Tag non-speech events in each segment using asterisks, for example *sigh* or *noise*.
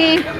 குட்டி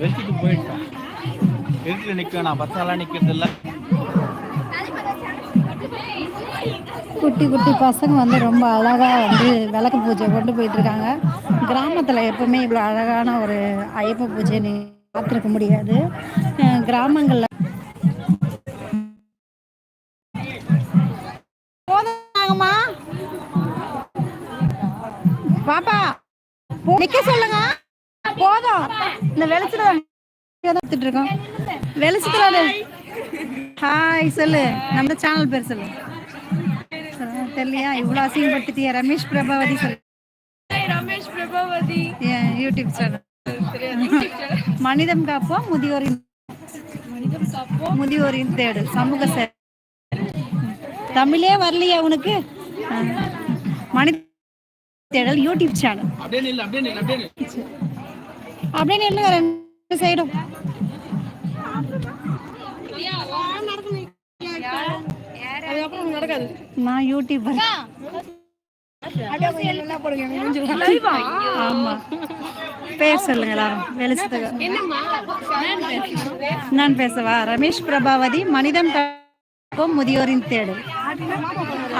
வெட்டிட்டு போயிட்டான் வீட்டில் நிற்க நான் பத்தாலாம் நிற்கிறது இல்லை குட்டி குட்டி பசங்க வந்து ரொம்ப அழகாக வந்து விளக்கு பூஜை கொண்டு போயிட்டுருக்காங்க. கிராமத்தில் கிராமத்துல எப்பவுமே இவ்வளோ அழகான ஒரு ஐயப்ப பூஜை நீ பார்த்துருக்க முடியாது. கிராமங்களில் எடுத்துட்டு இருக்கோம் வெளிச்சத்துல ஹாய் சொல்லு. நம்ம சேனல் பேர் சொல்லு. தெரியலையா? இவ்வளோ அசிங்கப்படுத்திட்டியா ரமேஷ் பிரபாவதி சொல்லு. ரமேஷ் பிரபாவதி யூடியூப் சேனல் மனிதம் காப்போம் முதியோரின் முதியோரின் தேடு. சமூக சேவை தமிழே வரலையா உனக்கு. மனித தேடல் யூடியூப் சேனல் அப்படியே நில்லு அப்படியே நில்லு அப்படியே நில்லு. சைடும் நான் யூடியூபர் ஆமா. பேர் சொல்லுங்க எல்லாரும் வெளிச்சத்துக்கு. நான் பேசவா? ரமேஷ் பிரபாவதி காக்கும் முதியோரின் தேடு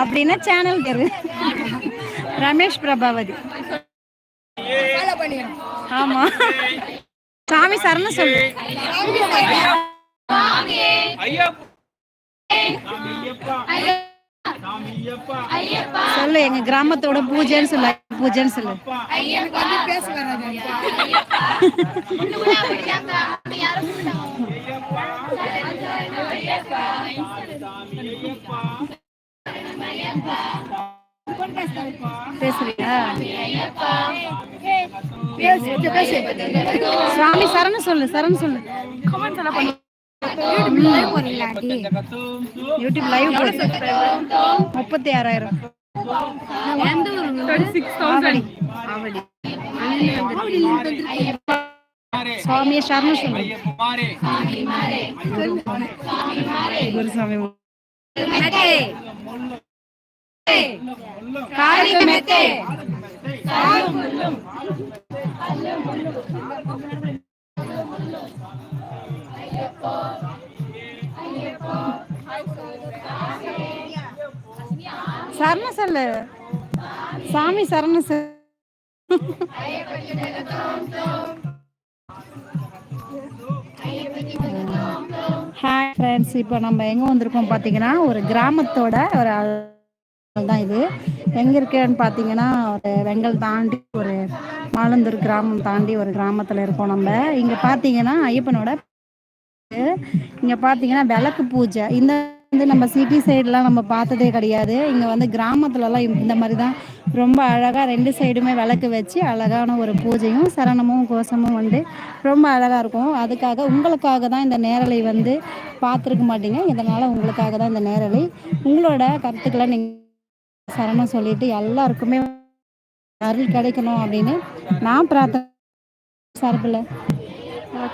அப்படின்னா சேனல் பேரு. ரமேஷ் பிரபாவதி. ஆமா. சாமி சரண சொல்லு சொல்லு எங்க கிராமத்தோட பூஜைன்னு சொல்லு பூஜைன்னு சொல்லு. பேசுறியா சுவாமி சரணம் சொல்லு சரணம் சொல்லு. யூடியூப் லைவ் முப்பத்தி ஆறாயிரம் சுவாமியை சரணம் சொல்லு. குருசாமி. காளிக்கு சரண சொல்லு சாமி சரண சொல்லு ஹாய் ஃப்ரெண்ட்ஸ் இப்போ நம்ம எங்கே வந்திருக்கோம் பார்த்தீங்கன்னா ஒரு கிராமத்தோட ஒரு தான் இது. எங்கே இருக்கேன்னு பார்த்தீங்கன்னா ஒரு வெங்கல் தாண்டி ஒரு மாலந்தூர் கிராமம் தாண்டி ஒரு கிராமத்தில் இருக்கோம் நம்ம. இங்கே பார்த்தீங்கன்னா ஐயப்பனோட இங்கே பார்த்தீங்கன்னா விளக்கு பூஜை. இந்த வந்து நம்ம சிட்டி சைடெலாம் நம்ம பார்த்ததே கிடையாது. இங்கே வந்து கிராமத்துலலாம் இந்த மாதிரி தான். ரொம்ப அழகாக ரெண்டு சைடுமே விளக்கு வச்சு அழகான ஒரு பூஜையும் சரணமும் கோஷமும் வந்து ரொம்ப அழகாக இருக்கும். அதுக்காக உங்களுக்காக தான் இந்த நேரலை வந்து பார்த்துருக்க மாட்டீங்க. இதனால் உங்களுக்காக தான் இந்த நேரலை. உங்களோட கருத்துக்களை நீங்கள் சரணம் சொல்லிட்டு எல்லாருக்குமே அருள் கிடைக்கணும் அப்படின்னு நான் பிரார்த்தனை சார்பில்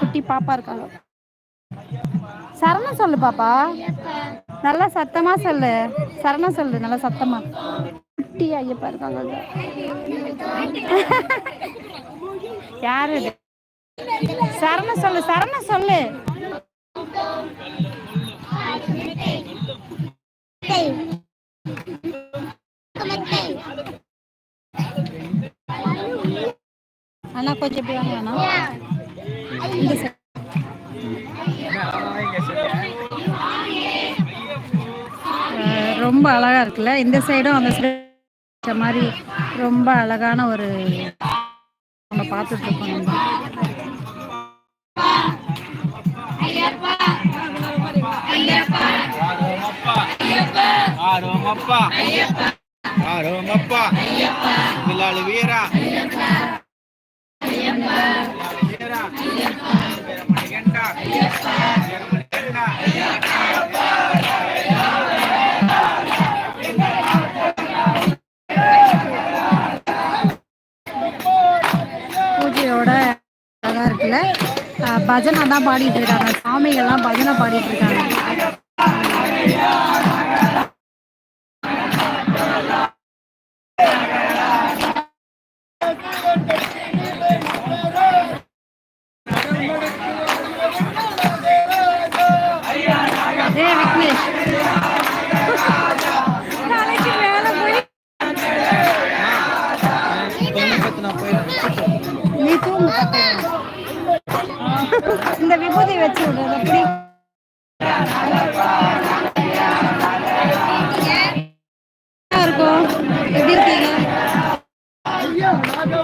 குட்டி பாப்பா இருக்காங்க. சரணம் சொல்லு பாப்பா. நல்லா சத்தமா சொல்லு. சரணம் சொல்லு நல்லா சத்தமா. குட்டி ஐயப்பா இருக்காங்க யாரு சரணம் சொல்லு சரணம் சொல்லு. அண்ணா கொஞ்சம் எப்படி வாங்க அண்ணா. இந்த side. ரொம்ப அழகா இருக்குல்ல? இந்த சைடும் அந்த சைடு மாதிரி ரொம்ப அழகான ஒரு நம்ம பார்த்துட்டு இருக்கோம் நம்ம. ஐயப்பா ஆரோமப்பா பில்லாளு வீரா. வீரா பூஜையோட இருக்குல்ல? பஜனை தான் பாடிட்டு இருக்காங்க. சாமிகள்லாம் பஜனை பாடிட்டு இருக்காங்க. இதோ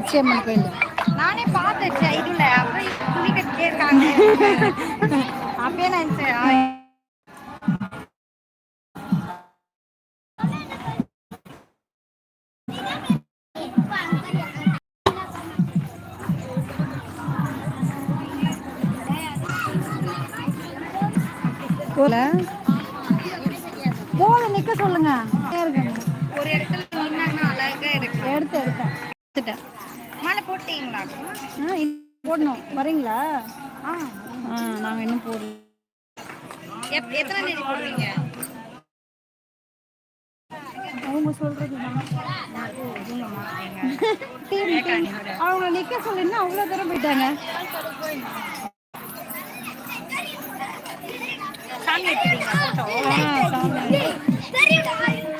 ஆமா பச்சையம்மன் கோயில். நானே பார்த்தேன் இதுல கட்டிட்டே இருக்காங்க. *laughs* அப்பயே நினைச்சேன் வரீங்களா? ஆ. நாங்கள் இன்னும் போடல. எத்தனை தேதி போடுவீங்க? அவங்க சொல்றது அவங்க நிக்க சொல்லினா அவ்வளோ தூரம் போயிட்டாங்க.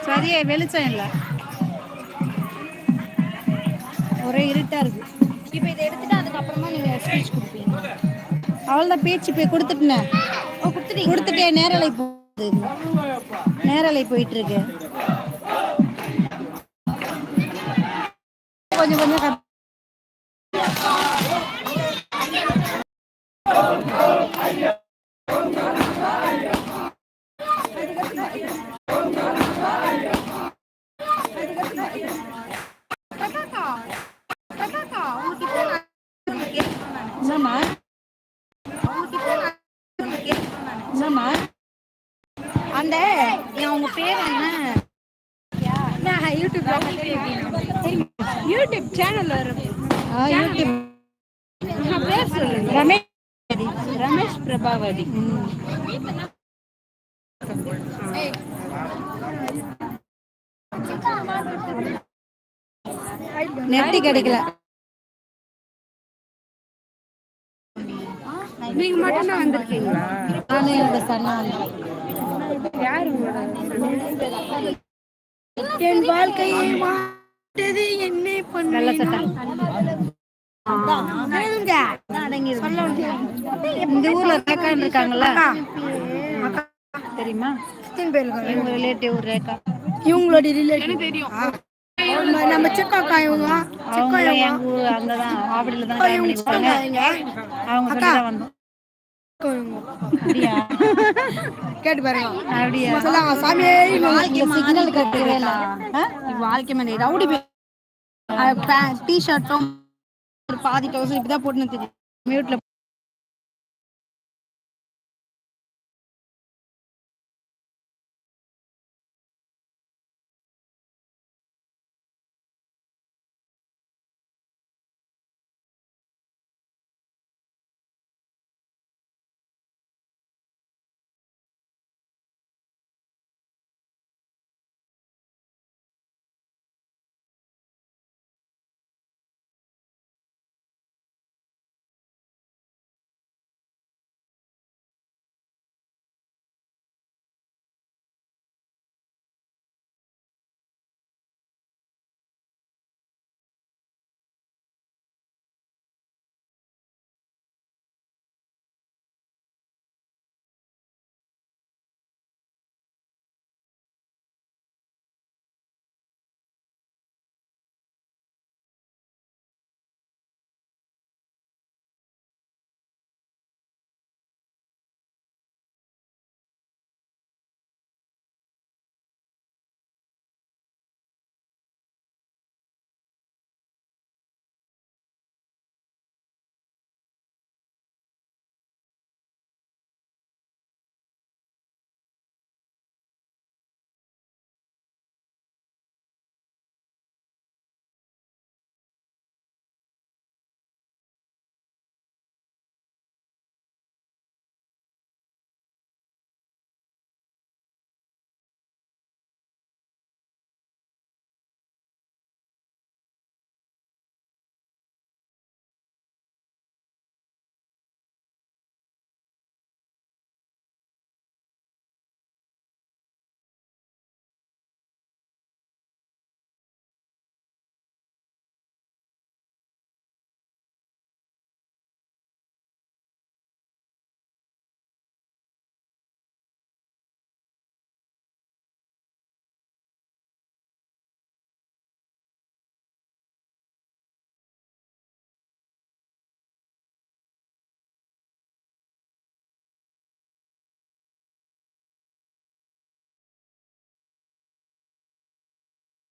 சரியா வெளிச்சம் இல்லை. ஒரே இருட்டா இருக்கு. இப்போ இதை எடுத்துட்டு அதுக்கப்புறமா நீங்க ஸ்பீச் கொடுப்பீங்க. அவ்வளோதான் பேச்சு போய் கொடுத்துட்டேன். ஓ கொடுத்துட்டீங்க. கொடுத்துட்டேன் நேரலை போகுது. நேரலை போயிட்டு இருக்கு கொஞ்சம் கொஞ்சம் பேர் என்ன? நான் யூடியூப்ல யூடியூப் சேனல்ல ஆ யூடியூப். பேர் சொல்லுங்க. ரமேஷ். ரமேஷ் பிரபாவதி. நெட்டு கிடைக்கல. நீங்க மட்டும் தான் வந்திருக்கீங்களா? நானும் என்னோட சன்னா. என் வாழ்க்கையை மாட்டது என்ன இந்த ஊர்ல ரேக்கான்னு இருக்காங்கல்ல? தெரியுமா? இவங்க ரிலேட்டிவ் ரேகா. இவங்களோட ரிலேட்டிவ் தெரியும். நம்ம சிக்காக்கா இவங்க. அவங்க எங்க ஊர் அங்கதான் ஆவடியில தான் அவங்க சொல்லி தான் வந்தோம். கேட்டு பாருங்க. அப்படியா? சொல்லாங்க சாமியே சிக்னல் கட்டவே? வாழ்க்கை மேலே ரவுடி ஒரு பாதி டவுசர் இப்படிதான் போட்டுன்னு தெரியும் மியூட்ல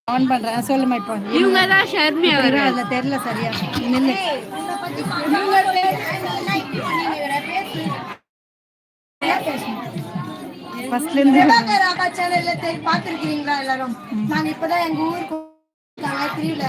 ஆன் பண்றேன். சொல்லுமா இப்போ. இவங்க தான் ஷர்மியா இவரு அதுல தெரியல சரியா. நில்லு. ஃபர்ஸ்ட்ல இருந்து. ராகா சேனல்ல பாத்துருக்கீங்களா எல்லாரும்? நாங்க இப்பதான் எங்க ஊருக்கு திருவிழா